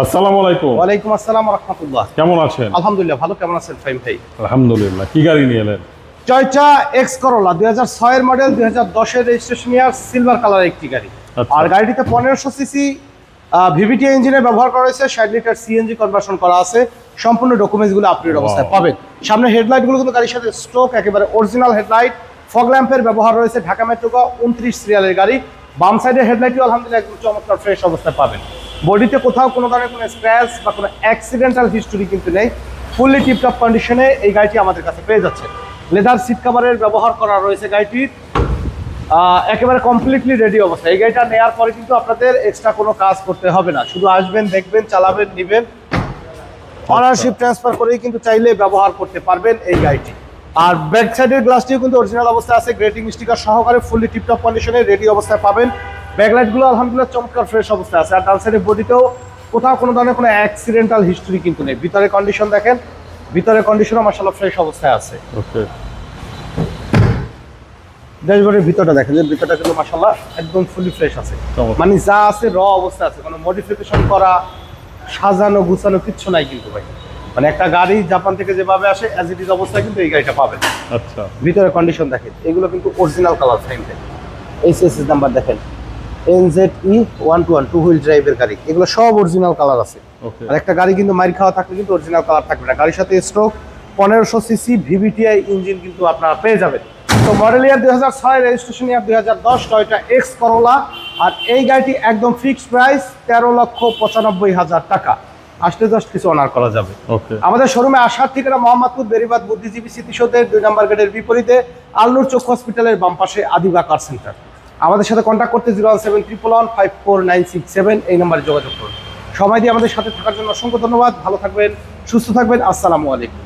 আসসালামু আলাইকুম। ওয়ালাইকুম আসসালাম রহমতুল্লাহ। কেমন আছেন? আলহামদুলিল্লাহ ভালো। কেমন আছেন ফাইম ভাই? আলহামদুলিল্লাহ কি গাড়ি নিয়ে এলেন? চয়চা এক্স করোলা দুই হাজার ছয়ের মডেল দুই হাজার দশের রেজিস্ট্রেশন ইয়ার সিলভার কালার একটি গাড়ি। আচ্ছা। আর গাড়িটিতে পনেরোশো সিসি ভিভিটি ইঞ্জিনে ব্যবহার করা হয়েছে ষাট লিটার সিএনজি কনভার্সন করা আছে। সম্পূর্ণ ডকুমেন্টসগুলো আপডেট অবস্থায় পাবেন। সামনে হেডলাইটগুলো কিন্তু গাড়ির সাথে স্ট্রোক একেবারে অরিজিনাল হেডলাইট ফগ ল্যাম্পের ব্যবহার রয়েছে ঢাকা মেট্রোকা উনত্রিশ সিরিয়ালের গাড়ি। বাম সাইডের হেডলাইটও আলহামদুলিল্লাহ একদম চমৎকার ফ্রেশ অবস্থায় পাবেন। বডিতে কোথাও কোনো ধরনের কোনো স্ক্র্যাচ বা কোনো অ্যাক্সিডেন্টাল হিস্টোরি কিন্তু নেই। ফুললি টিপটপ কন্ডিশনে এই গাড়িটি আমাদের কাছে পেয়ে যাচ্ছে। লেদার সিট কাভারের ব্যবহার করা রয়েছে গাড়িটির একেবারে কমপ্লিটলি রেডি অবস্থা। এই গাড়িটা নেওয়ার পরে কিন্তু আপনাদের এক্সট্রা কোনো কাজ করতে হবে না। শুধু আসবেন, দেখবেন, চালাবেন, নেবেন। অনারশিপ ট্রান্সফার করেই কিন্তু চাইলে ব্যবহার করতে পারবেন এই গাড়িটি। আর ব্যাক সাইডের গ্লাসটিও কিন্তু অরিজিনাল অবস্থায় আছে। গ্রেটিং স্টিকার সহকারে ফুললি টিপটপ কন্ডিশনে রেডি অবস্থায় পাবেন। ব্যাকলাইটগুলো আলহামদুলিল্লাহ চমৎকার ফ্রেশ অবস্থায় আছে। আর ডান সাইডের বডিতেও কোথাও কোনো ধরনের কোনো অ্যাক্সিডেন্টাল হিস্টোরি কিন্তু নেই। ভিতরে কন্ডিশন দেখেন ভিতরে কন্ডিশনও মাসাল্লাহ ফ্রেশ অবস্থায় আছে। ওকে। ড্যাশবোর্ডের ভিতরটা দেখেন যে ভিতরটা কিন্তু মাসাল্লাহ একদম ফুলি ফ্রেশ আছে। মানে যা আছে র অবস্থা আছে। কোনো মডিফিকেশন করা সাজানো গুছানো কিচ্ছু নাই কিন্তু ভাই। মানে একটা গাড়ি জাপান থেকে যেভাবে আসে অ্যাজ ইট ইজ অবস্থায় কিন্তু এই গাড়িটা পাবেন। আচ্ছা। ভিতরে কন্ডিশন দেখেন এগুলো কিন্তু অরিজিনাল কালার ফ্রেম দেখেন এইচএসএস নাম্বার দেখেন। NZ E one two one two wheel ড্রাইভের গাড়ি। এগুলো সব অরিজিনাল কালার আছে। আর একটা গাড়ি কিন্তু মাইর খাওয়া থাকলে কিন্তু অরিজিনাল কালার থাকবে না। গাড়ির সাথে স্ট্রোক পনেরোশো সিসি ভিভিটিআই ইঞ্জিন কিন্তু আপনারা পেয়ে যাবেন। তো মডেল ইয়ার দুই হাজার ছয় রেজিস্ট্রেশন ইয়ার দুই হাজার দশ টয়টা এক্স করোলা আর এই গাড়িটি একদম ফিক্সড প্রাইস তেরো লক্ষ পঁচানব্বই হাজার টাকা। আসলে জাস্ট কিছু অনার করা যাবে। আমাদের শোরুমে আসার ঠিকানা মোহাম্মদপুর বেরিবাদ বুদ্ধিজীবী স্মৃতিসৌধের দুই নম্বর গেটের বিপরীতে আলনুর চোখ হসপিটালের বাম পাশে আদিবা কার সেন্টার আমাদের সাথে কন্ট্যাক্ট করতে zero one seven triple one five four nine six seven এই নাম্বারে যোগাযোগ করুন। সবাই দিয়ে আমাদের সাথে থাকার জন্য অসংখ্য ধন্যবাদ। ভালো থাকবেন, সুস্থ থাকবেন। আসসালামু আলাইকুম।